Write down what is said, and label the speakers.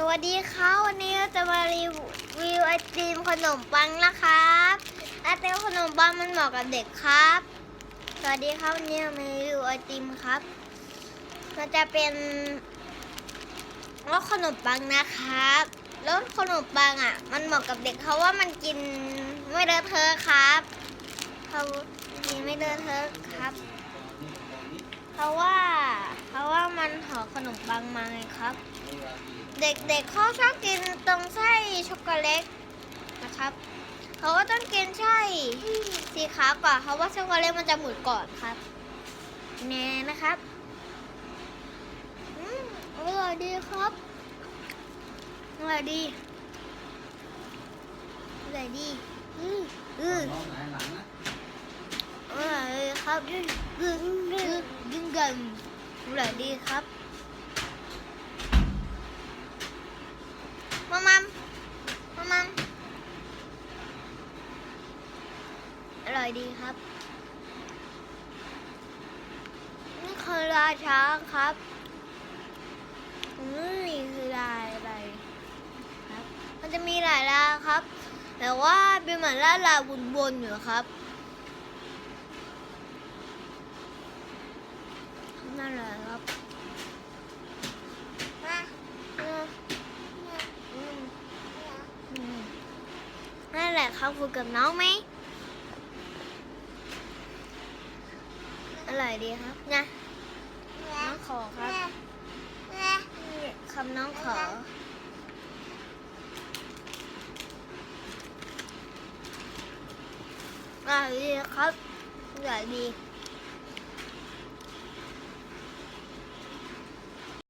Speaker 1: สวัสดีครับวันนี้เราจะมารีวิวไอติมขนมปังนะครับไอติมขนมปังมันเหมาะกับเด็กครับ สวัสดีครับวันนี้เรามารีวิวไอติมครับมันจะเป็นรสขนมปังนะครับรสขนมปังอะ มันเหมาะกับเด็กเพราะว่ามันกินไม่เลอะเทอะครับเขากินไม่เลอะเทอะครับ เพราะว่า มันห่อขนมปังมาไงครับ เด็กๆเขาชอบกินตรงไส้ช็อกโกแลตนะครับเขาก็ต้องกินไส้สีขาวก่อนเพราะว่าช็อกโกแลตมันจะหมุนก่อนครับแน่นะครับอืมอร่อยดีครับอร่อยดีอร่อยดีอืออือ
Speaker 2: องไหนหลังนะ
Speaker 1: อร่อยดีครับอืออืออือยิ่ง กันอร่อยดีครับมามัมมามัมอร่อยดีครับ นี่คือลาช้างครับนี่คือลายอะไรครับ มันจะมีหลายลาครับ แต่ว่าเป็นเหมือนลาลายบนๆอยู่ครับ นั่นแหละครับนั่นแหละครับฝึกกับน้องไหมอร่อยดีครับนะน้องขอครับคำน้องขออร่อยดีครับอร่อยดี